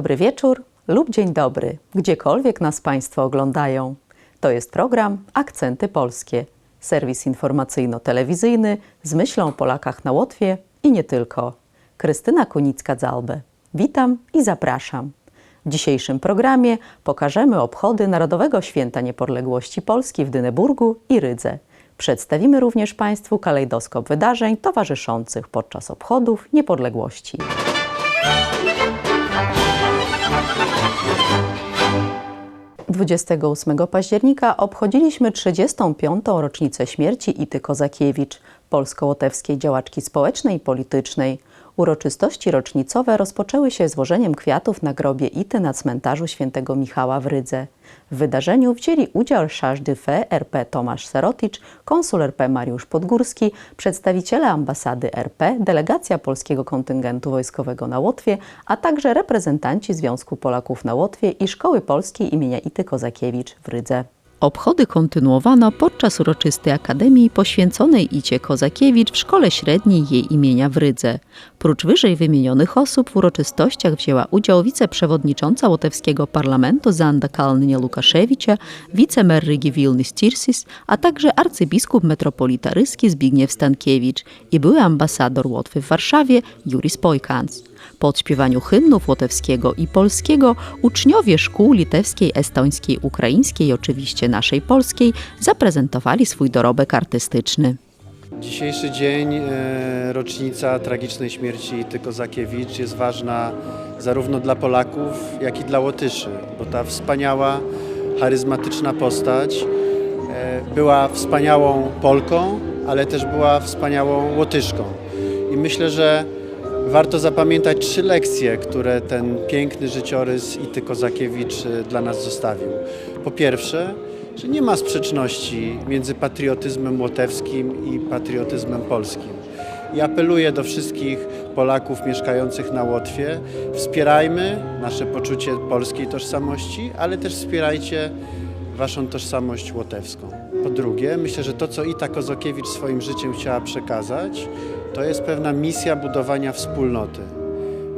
Dobry wieczór lub dzień dobry, gdziekolwiek nas Państwo oglądają. To jest program Akcenty Polskie, serwis informacyjno-telewizyjny z myślą o Polakach na Łotwie i nie tylko. Krystyna Kunicka-Dzalbe. Witam i zapraszam. W dzisiejszym programie pokażemy obchody Narodowego Święta Niepodległości Polski w Dyneburgu i Rydze. Przedstawimy również Państwu kalejdoskop wydarzeń towarzyszących podczas obchodów niepodległości. 28 października obchodziliśmy 35. rocznicę śmierci Ity Kozakiewicz, polsko-łotewskiej działaczki społecznej i politycznej. Uroczystości rocznicowe rozpoczęły się złożeniem kwiatów na grobie Ity na cmentarzu świętego Michała w Rydze. W wydarzeniu wzięli udział Charge Fe RP Tomasz Seroticz, konsul RP Mariusz Podgórski, przedstawiciele ambasady RP, delegacja polskiego kontyngentu wojskowego na Łotwie, a także reprezentanci Związku Polaków na Łotwie i Szkoły Polskiej imienia Ity Kozakiewicz w Rydze. Obchody kontynuowano podczas uroczystej akademii poświęconej Icie Kozakiewicz w szkole średniej jej imienia w Rydze. Prócz wyżej wymienionych osób w uroczystościach wzięła udział wiceprzewodnicząca łotewskiego parlamentu Zanda Kalnynia Lukaszewicza, wicemer Rygi Wilnys Tirsis, a także arcybiskup metropolita ryski Zbigniew Stankiewicz i były ambasador Łotwy w Warszawie Juris Pojkans. Po odśpiewaniu hymnów łotewskiego i polskiego uczniowie szkół litewskiej, estońskiej, ukraińskiej i oczywiście naszej polskiej zaprezentowali swój dorobek artystyczny. Dzisiejszy dzień, e, rocznica tragicznej śmierci Ity Kozakiewicz jest ważna zarówno dla Polaków, jak i dla Łotyszy, bo ta wspaniała, charyzmatyczna postać e, była wspaniałą Polką, ale też była wspaniałą Łotyszką. I myślę, że warto zapamiętać trzy lekcje, które ten piękny życiorys Ity Kozakiewicz e, dla nas zostawił. Po pierwsze, że nie ma sprzeczności między patriotyzmem łotewskim i patriotyzmem polskim. I apeluję do wszystkich Polaków mieszkających na Łotwie, wspierajmy nasze poczucie polskiej tożsamości, ale też wspierajcie waszą tożsamość łotewską. Po drugie, myślę, że to, co Ita Kozakiewicz swoim życiem chciała przekazać, to jest pewna misja budowania wspólnoty.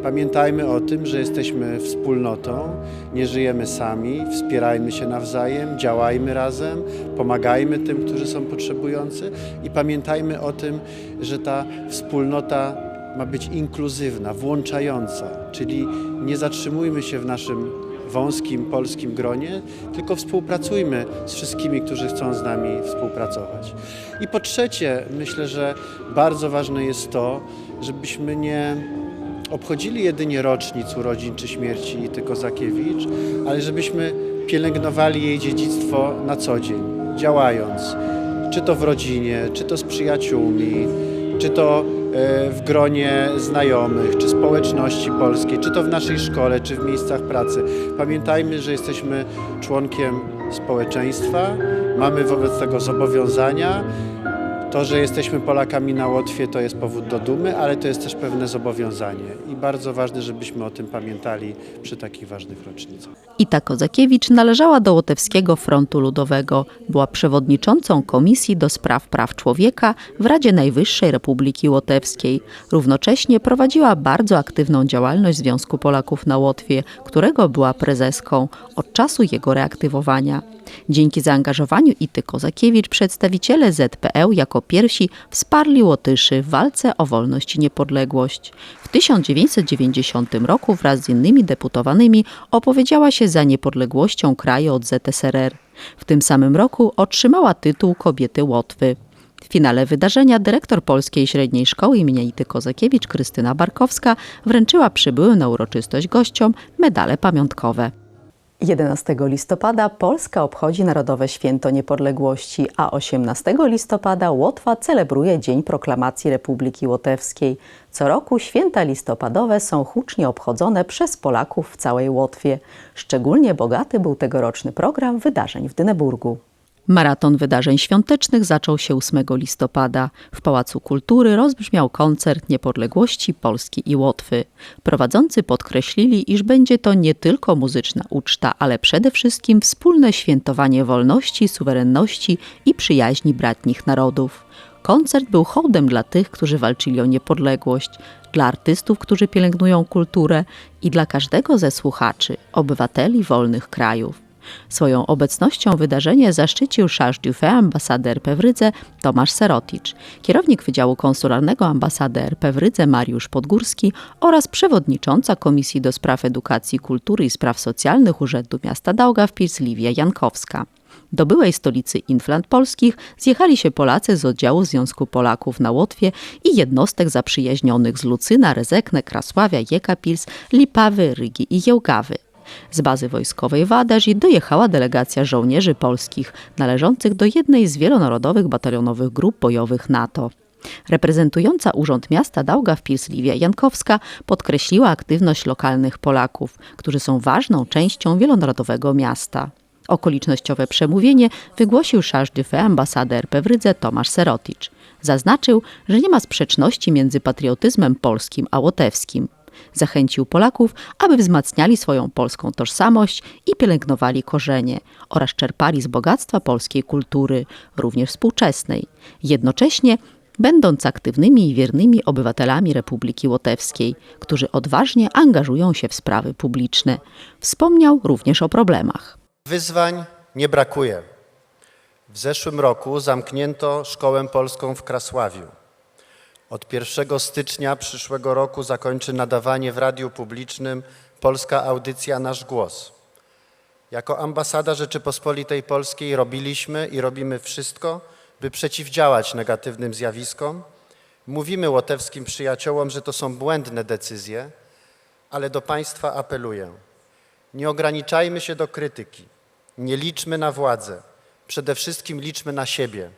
Pamiętajmy o tym, że jesteśmy wspólnotą, nie żyjemy sami, wspierajmy się nawzajem, działajmy razem, pomagajmy tym, którzy są potrzebujący i pamiętajmy o tym, że ta wspólnota ma być inkluzywna, włączająca, czyli nie zatrzymujmy się w naszym wąskim polskim gronie, tylko współpracujmy z wszystkimi, którzy chcą z nami współpracować. I po trzecie, myślę, że bardzo ważne jest to, żebyśmy nie obchodzili jedynie rocznic urodzin czy śmierci Ity Kozakiewicz, ale żebyśmy pielęgnowali jej dziedzictwo na co dzień, działając, czy to w rodzinie, czy to z przyjaciółmi, czy to w gronie znajomych, czy społeczności polskiej, czy to w naszej szkole, czy w miejscach pracy. Pamiętajmy, że jesteśmy członkiem społeczeństwa, mamy wobec tego zobowiązania. To, że jesteśmy Polakami na Łotwie, to jest powód do dumy, ale to jest też pewne zobowiązanie. I bardzo ważne, żebyśmy o tym pamiętali przy takich ważnych rocznicach. Ita Kozakiewicz należała do Łotewskiego Frontu Ludowego. Była przewodniczącą Komisji do Spraw Praw Człowieka w Radzie Najwyższej Republiki Łotewskiej. Równocześnie prowadziła bardzo aktywną działalność Związku Polaków na Łotwie, którego była prezeską od czasu jego reaktywowania. Dzięki zaangażowaniu Ity Kozakiewicz przedstawiciele ZPL jako pierwsi wsparli Łotyszy w walce o wolność i niepodległość. W 1990 roku wraz z innymi deputowanymi opowiedziała się za niepodległością kraju od ZSRR. W tym samym roku otrzymała tytuł Kobiety Łotwy. W finale wydarzenia dyrektor Polskiej Średniej Szkoły im. Ity Kozakiewicz Krystyna Barkowska wręczyła przybyłym na uroczystość gościom medale pamiątkowe. 11 listopada Polska obchodzi Narodowe Święto Niepodległości, a 18 listopada Łotwa celebruje Dzień Proklamacji Republiki Łotewskiej. Co roku święta listopadowe są hucznie obchodzone przez Polaków w całej Łotwie. Szczególnie bogaty był tegoroczny program wydarzeń w Dyneburgu. Maraton wydarzeń świątecznych zaczął się 8 listopada. W Pałacu Kultury rozbrzmiał koncert niepodległości Polski i Łotwy. Prowadzący podkreślili, iż będzie to nie tylko muzyczna uczta, ale przede wszystkim wspólne świętowanie wolności, suwerenności i przyjaźni bratnich narodów. Koncert był hołdem dla tych, którzy walczyli o niepodległość. dla artystów, którzy pielęgnują kulturę i dla każdego ze słuchaczy, obywateli wolnych krajów. Swoją obecnością wydarzenie zaszczycił Charge du Feu ambasady RP w Rydze Tomasz Seroticz, kierownik Wydziału Konsularnego ambasady RP w Rydze Mariusz Podgórski oraz przewodnicząca Komisji do Spraw Edukacji, Kultury i Spraw Socjalnych Urzędu Miasta Daugavpils Liwia Jankowska. Do byłej stolicy Inflant Polskich zjechali się Polacy z oddziału Związku Polaków na Łotwie i jednostek zaprzyjaźnionych z Lucyna, Rezekne, Krasławia, Jekapils, Lipawy, Rygi i Jełgawy. Z bazy wojskowej w Aderzy dojechała delegacja żołnierzy polskich należących do jednej z wielonarodowych batalionowych grup bojowych NATO. Reprezentująca Urząd Miasta Daugavpils Liwia Jankowska podkreśliła aktywność lokalnych Polaków, którzy są ważną częścią wielonarodowego miasta. Okolicznościowe przemówienie wygłosił charge feu ambasady RP w Rydze Tomasz Seroticz. Zaznaczył, że nie ma sprzeczności między patriotyzmem polskim a łotewskim. Zachęcił Polaków, aby wzmacniali swoją polską tożsamość i pielęgnowali korzenie oraz czerpali z bogactwa polskiej kultury, również współczesnej. Jednocześnie będąc aktywnymi i wiernymi obywatelami Republiki Łotewskiej, którzy odważnie angażują się w sprawy publiczne. Wspomniał również o problemach. Wyzwań nie brakuje. W zeszłym roku zamknięto Szkołę Polską w Krasławiu. Od 1 stycznia przyszłego roku zakończy nadawanie w radiu publicznym polska audycja Nasz Głos. Jako ambasada Rzeczypospolitej Polskiej robiliśmy i robimy wszystko, by przeciwdziałać negatywnym zjawiskom. Mówimy łotewskim przyjaciołom, że to są błędne decyzje, ale do Państwa apeluję. Nie ograniczajmy się do krytyki, nie liczmy na władzę, przede wszystkim liczmy na siebie.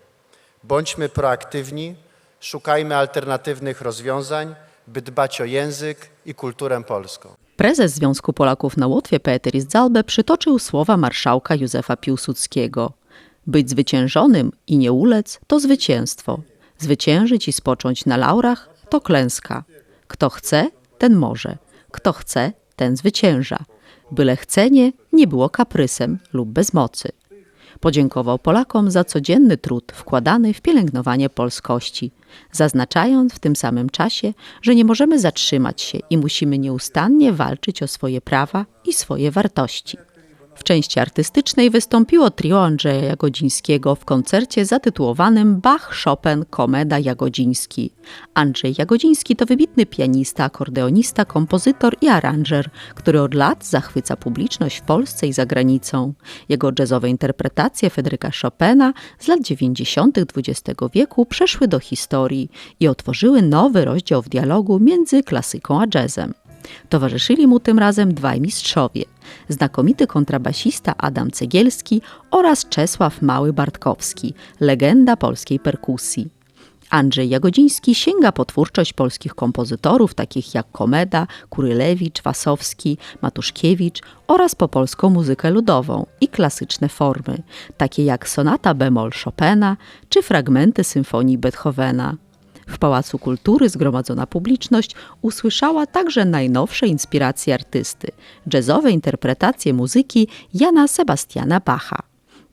Bądźmy proaktywni, szukajmy alternatywnych rozwiązań, by dbać o język i kulturę polską. Prezes Związku Polaków na Łotwie Peteris Zalbe przytoczył słowa marszałka Józefa Piłsudskiego. Być zwyciężonym i nie ulec to zwycięstwo. Zwyciężyć i spocząć na laurach to klęska. Kto chce, ten może. Kto chce, ten zwycięża. Byle chcenie nie było kaprysem lub bezmocy. Podziękował Polakom za codzienny trud wkładany w pielęgnowanie polskości, zaznaczając w tym samym czasie, że nie możemy zatrzymać się i musimy nieustannie walczyć o swoje prawa i swoje wartości. W części artystycznej wystąpiło trio Andrzeja Jagodzińskiego w koncercie zatytułowanym Bach, Chopin, Komeda Jagodziński. Andrzej Jagodziński to wybitny pianista, akordeonista, kompozytor i aranżer, który od lat zachwyca publiczność w Polsce i za granicą. Jego jazzowe interpretacje Fryderyka Chopina z lat 90. XX wieku przeszły do historii i otworzyły nowy rozdział w dialogu między klasyką a jazzem. Towarzyszyli mu tym razem dwaj mistrzowie, znakomity kontrabasista Adam Cegielski oraz Czesław Mały-Bartkowski, legenda polskiej perkusji. Andrzej Jagodziński sięga po twórczość polskich kompozytorów takich jak Komeda, Kurylewicz, Wasowski, Matuszkiewicz oraz po polską muzykę ludową i klasyczne formy, takie jak sonata bemol Chopina czy fragmenty symfonii Beethovena. W Pałacu Kultury zgromadzona publiczność usłyszała także najnowsze inspiracje artysty, jazzowe interpretacje muzyki Jana Sebastiana Bacha.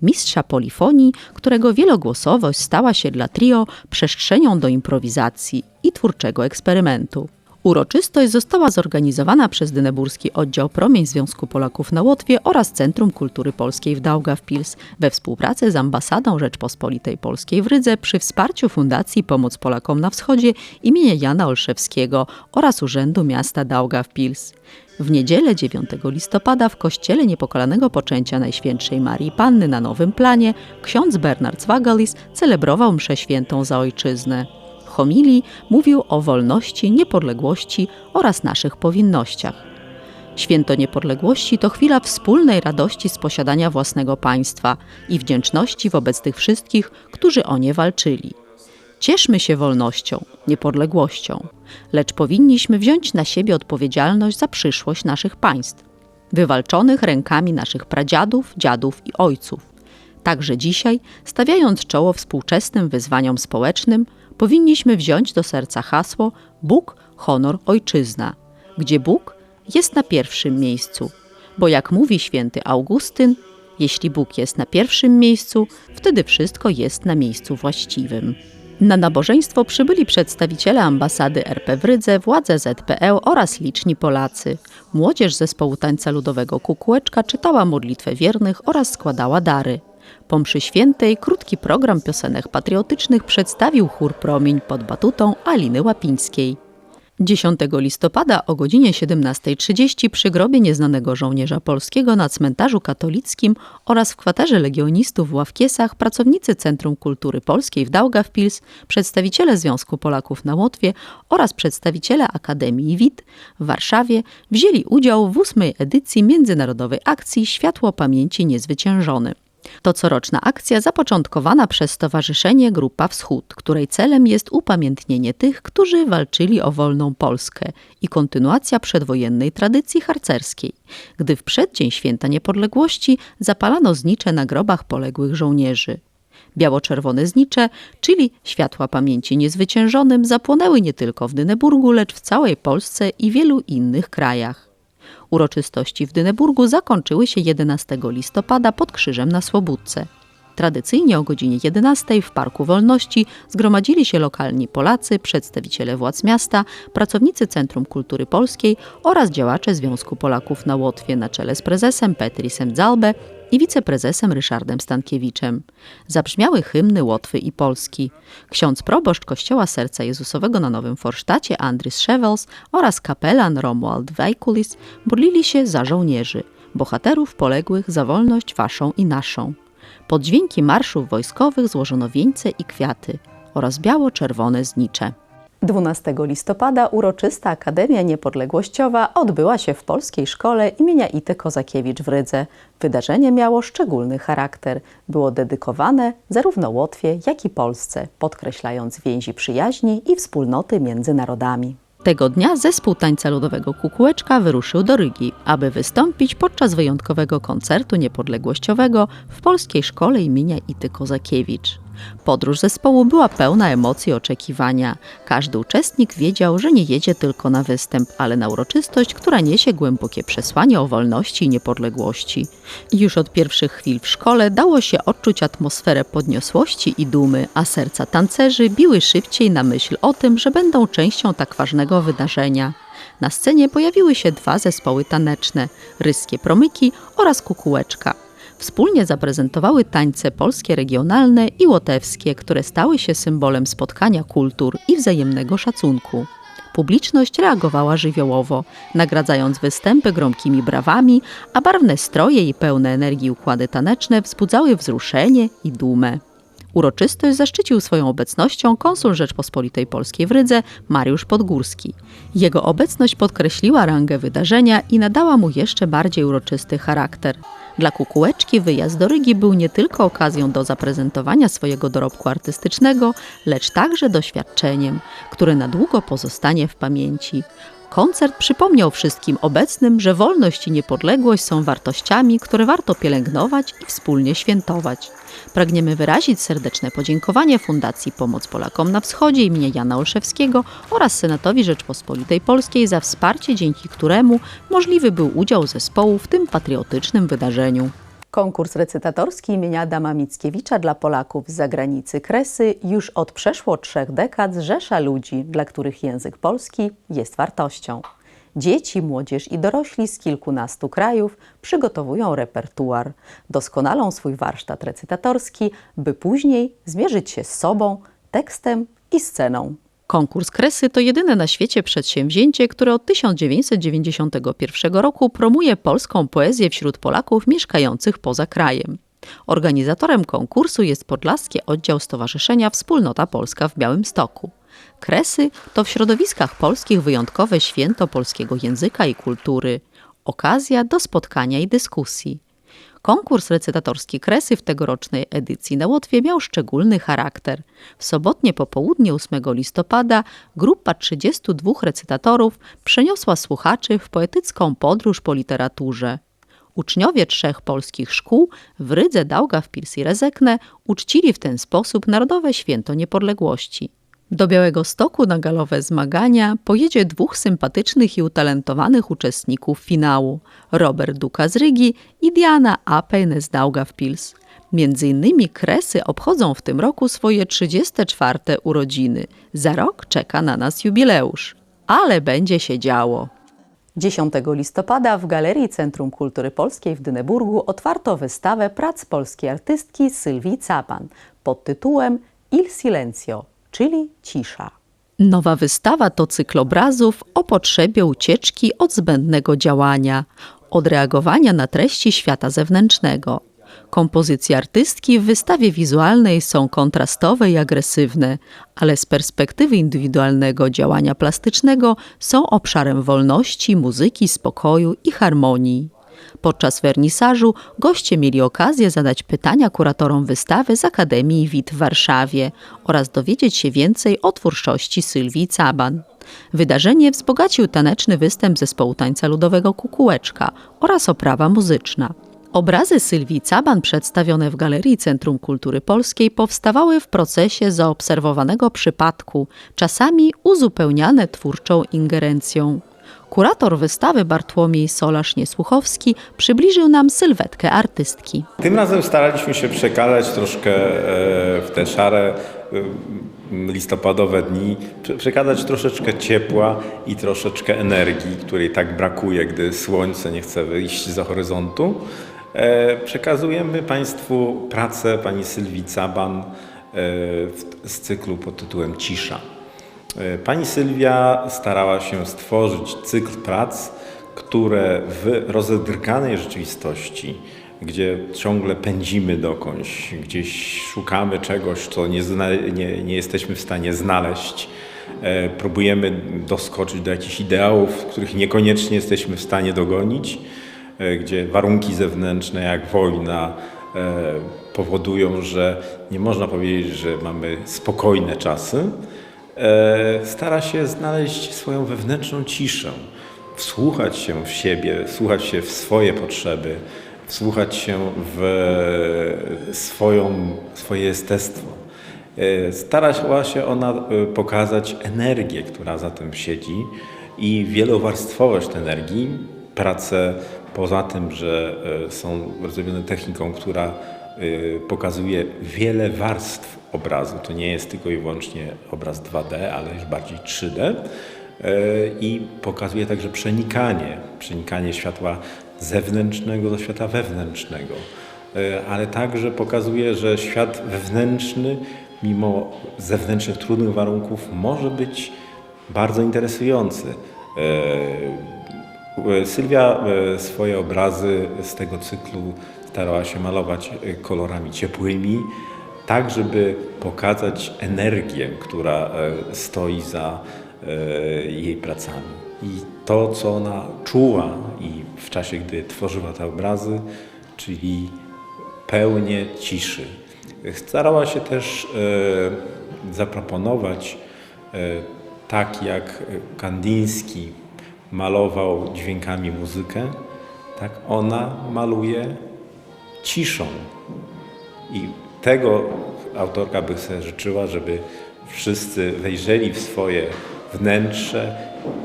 Mistrza polifonii, którego wielogłosowość stała się dla trio przestrzenią do improwizacji i twórczego eksperymentu. Uroczystość została zorganizowana przez Dyneburski Oddział Promień Związku Polaków na Łotwie oraz Centrum Kultury Polskiej w Daugavpils we współpracy z Ambasadą Rzeczpospolitej Polskiej w Rydze przy wsparciu Fundacji Pomoc Polakom na Wschodzie imienia Jana Olszewskiego oraz Urzędu Miasta Daugavpils. W niedzielę 9 listopada w kościele Niepokalanego Poczęcia Najświętszej Marii Panny na Nowym Planie ksiądz Bernard Zwagalis celebrował mszę świętą za ojczyznę homilii mówił o wolności, niepodległości oraz naszych powinnościach. Święto Niepodległości to chwila wspólnej radości z posiadania własnego państwa i wdzięczności wobec tych wszystkich, którzy o nie walczyli. Cieszmy się wolnością, niepodległością, lecz powinniśmy wziąć na siebie odpowiedzialność za przyszłość naszych państw, wywalczonych rękami naszych pradziadów, dziadów i ojców. Także dzisiaj, stawiając czoło współczesnym wyzwaniom społecznym, powinniśmy wziąć do serca hasło Bóg, honor, ojczyzna, gdzie Bóg jest na pierwszym miejscu, bo jak mówi święty Augustyn, jeśli Bóg jest na pierwszym miejscu, wtedy wszystko jest na miejscu właściwym. Na nabożeństwo przybyli przedstawiciele ambasady RP w Rydze, władze ZPL oraz liczni Polacy. Młodzież zespołu tańca ludowego Kukłeczka czytała modlitwę wiernych oraz składała dary. Po mszy świętej krótki program piosenek patriotycznych przedstawił chór Promień pod batutą Aliny Łapińskiej. 10 listopada o godzinie 17.30 przy grobie nieznanego żołnierza polskiego na cmentarzu katolickim oraz w kwaterze legionistów w Ławkiesach pracownicy Centrum Kultury Polskiej w Daugavpils, przedstawiciele Związku Polaków na Łotwie oraz przedstawiciele Akademii WIT w Warszawie wzięli udział w ósmej edycji międzynarodowej akcji Światło Pamięci Niezwyciężony. To coroczna akcja zapoczątkowana przez Stowarzyszenie Grupa Wschód, której celem jest upamiętnienie tych, którzy walczyli o wolną Polskę i kontynuacja przedwojennej tradycji harcerskiej, gdy w przeddzień Święta Niepodległości zapalano znicze na grobach poległych żołnierzy. Biało-czerwone znicze, czyli światła pamięci niezwyciężonym, zapłonęły nie tylko w Dyneburgu, lecz w całej Polsce i wielu innych krajach. Uroczystości w Dyneburgu zakończyły się 11 listopada pod Krzyżem na Słobódce. Tradycyjnie o godzinie 11 w Parku Wolności zgromadzili się lokalni Polacy, przedstawiciele władz miasta, pracownicy Centrum Kultury Polskiej oraz działacze Związku Polaków na Łotwie na czele z prezesem Petrisem Zalbe i wiceprezesem Ryszardem Stankiewiczem. Zabrzmiały hymny Łotwy i Polski. Ksiądz proboszcz Kościoła Serca Jezusowego na Nowym Forsztacie Andrys Szewels oraz kapelan Romuald Wajkulis modlili się za żołnierzy, bohaterów poległych za wolność waszą i naszą. Pod dźwięki marszów wojskowych złożono wieńce i kwiaty oraz biało-czerwone znicze. 12 listopada uroczysta Akademia Niepodległościowa odbyła się w Polskiej Szkole imienia Ity Kozakiewicz w Rydze. Wydarzenie miało szczególny charakter. Było dedykowane zarówno Łotwie, jak i Polsce, podkreślając więzi przyjaźni i wspólnoty między narodami. Tego dnia zespół tańca ludowego Kukułeczka wyruszył do Rygi, aby wystąpić podczas wyjątkowego koncertu niepodległościowego w Polskiej Szkole imienia Ity Kozakiewicz. Podróż zespołu była pełna emocji i oczekiwania. Każdy uczestnik wiedział, że nie jedzie tylko na występ, ale na uroczystość, która niesie głębokie przesłanie o wolności i niepodległości. Już od pierwszych chwil w szkole dało się odczuć atmosferę podniosłości i dumy, a serca tancerzy biły szybciej na myśl o tym, że będą częścią tak ważnego wydarzenia. Na scenie pojawiły się dwa zespoły taneczne: Ryskie Promyki oraz Kukułeczka. Wspólnie zaprezentowały tańce polskie regionalne i łotewskie, które stały się symbolem spotkania kultur i wzajemnego szacunku. Publiczność reagowała żywiołowo, nagradzając występy gromkimi brawami, a barwne stroje i pełne energii układy taneczne wzbudzały wzruszenie i dumę. Uroczystość zaszczycił swoją obecnością konsul Rzeczpospolitej Polskiej w Rydze Mariusz Podgórski. Jego obecność podkreśliła rangę wydarzenia i nadała mu jeszcze bardziej uroczysty charakter. Dla kukułeczki wyjazd do Rygi był nie tylko okazją do zaprezentowania swojego dorobku artystycznego, lecz także doświadczeniem, które na długo pozostanie w pamięci. Koncert przypomniał wszystkim obecnym, że wolność i niepodległość są wartościami, które warto pielęgnować i wspólnie świętować. Pragniemy wyrazić serdeczne podziękowanie Fundacji Pomoc Polakom na Wschodzie imienia Jana Olszewskiego oraz Senatowi Rzeczpospolitej Polskiej za wsparcie, dzięki któremu możliwy był udział zespołu w tym patriotycznym wydarzeniu. Konkurs recytatorski imienia Adama Mickiewicza dla Polaków z zagranicy Kresy już od przeszło trzech dekad zrzesza ludzi, dla których język polski jest wartością. Dzieci, młodzież i dorośli z kilkunastu krajów przygotowują repertuar, doskonalą swój warsztat recytatorski, by później zmierzyć się z sobą, tekstem i sceną. Konkurs Kresy to jedyne na świecie przedsięwzięcie, które od 1991 roku promuje polską poezję wśród Polaków mieszkających poza krajem. Organizatorem konkursu jest Podlaskie Oddział Stowarzyszenia Wspólnota Polska w Białymstoku. Kresy to w środowiskach polskich wyjątkowe święto polskiego języka i kultury, okazja do spotkania i dyskusji. Konkurs recytatorski Kresy w tegorocznej edycji na Łotwie miał szczególny charakter. W sobotnie popołudnie 8 listopada grupa 32 recytatorów przeniosła słuchaczy w poetycką podróż po literaturze. Uczniowie trzech polskich szkół w Rydze, Daugavpils i Rezekne uczcili w ten sposób Narodowe Święto Niepodległości. Do Białego Stoku na galowe zmagania pojedzie dwóch sympatycznych i utalentowanych uczestników finału: Robert Duka z Rygi i Diana Apejne z Daugavpils. Między innymi Kresy obchodzą w tym roku swoje 34 urodziny. Za rok czeka na nas jubileusz. Ale będzie się działo. 10 listopada w Galerii Centrum Kultury Polskiej w Dyneburgu otwarto wystawę prac polskiej artystki Sylwii Caban pod tytułem Il Silencio, czyli cisza. Nowa wystawa to cykl obrazów o potrzebie ucieczki od zbędnego działania, odreagowania na treści świata zewnętrznego. Kompozycje artystki w wystawie wizualnej są kontrastowe i agresywne, ale z perspektywy indywidualnego działania plastycznego są obszarem wolności, muzyki, spokoju i harmonii. Podczas wernisażu goście mieli okazję zadać pytania kuratorom wystawy z Akademii WIT w Warszawie oraz dowiedzieć się więcej o twórczości Sylwii Caban. Wydarzenie wzbogacił taneczny występ zespołu tańca ludowego Kukułeczka oraz oprawa muzyczna. Obrazy Sylwii Caban przedstawione w Galerii Centrum Kultury Polskiej powstawały w procesie zaobserwowanego przypadku, czasami uzupełniane twórczą ingerencją. Kurator wystawy Bartłomiej Solarz-Niesłuchowski przybliżył nam sylwetkę artystki. Tym razem staraliśmy się przekazać troszkę e, w te szare e, listopadowe dni, prze- przekazać troszeczkę ciepła i troszeczkę energii, której tak brakuje, gdy słońce nie chce wyjść za horyzontu. E, Przekazujemy Państwu pracę pani Sylwii Caban z cyklu pod tytułem Cisza. E, Pani Sylwia starała się stworzyć cykl prac, które w rozedrganej rzeczywistości, gdzie ciągle pędzimy dokądś, gdzieś szukamy czegoś, co nie, nie, nie jesteśmy w stanie znaleźć, e, próbujemy doskoczyć do jakichś ideałów, których niekoniecznie jesteśmy w stanie dogonić, e, gdzie warunki zewnętrzne jak wojna e, powodują, że nie można powiedzieć, że mamy spokojne czasy stara się znaleźć swoją wewnętrzną ciszę, wsłuchać się w siebie, wsłuchać się w swoje potrzeby, wsłuchać się w swoją, swoje jestestwo. E, Starała się ona e, pokazać energię, która za tym siedzi i wielowarstwowość energii. Prace poza tym, że e, są zrobione techniką, która pokazuje wiele warstw obrazu. To nie jest tylko i wyłącznie obraz 2D, ale już bardziej 3D. y, I pokazuje także przenikanie, przenikanie światła zewnętrznego do świata wewnętrznego. Y, Ale także pokazuje, że świat wewnętrzny, mimo zewnętrznych trudnych warunków, może być bardzo interesujący. Y, Sylwia swoje obrazy z tego cyklu starała się malować e, kolorami ciepłymi, tak żeby pokazać energię, która e, stoi za e, jej pracami. I to, co ona czuła i w czasie, gdy tworzyła te obrazy, czyli pełnię ciszy. Starała się też e, zaproponować, tak jak Kandiński malował dźwiękami muzykę, tak ona maluje ciszą. I tego autorka by sobie życzyła, żeby wszyscy wejrzeli w swoje wnętrze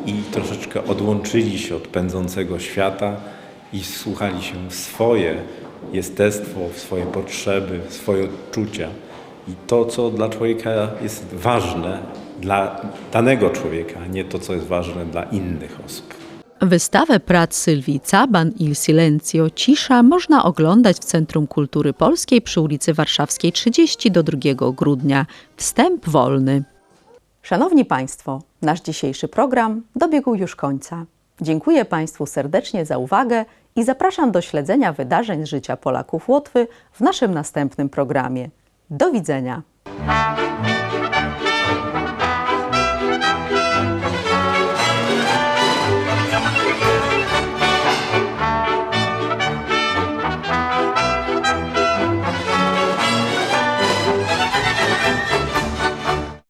i troszeczkę odłączyli się od pędzącego świata i wsłuchali się w swoje jestestwo, w swoje potrzeby, w swoje odczucia. I to, co dla człowieka jest ważne, dla danego człowieka, a nie to, co jest ważne dla innych osób. Wystawę prac Sylwii Caban Il Silencio Cisza można oglądać w Centrum Kultury Polskiej przy ulicy Warszawskiej 30 do 2 grudnia. Wstęp wolny. Szanowni Państwo, nasz dzisiejszy program dobiegł już końca. Dziękuję Państwu serdecznie za uwagę i zapraszam do śledzenia wydarzeń z życia Polaków Łotwy w naszym następnym programie. Do widzenia.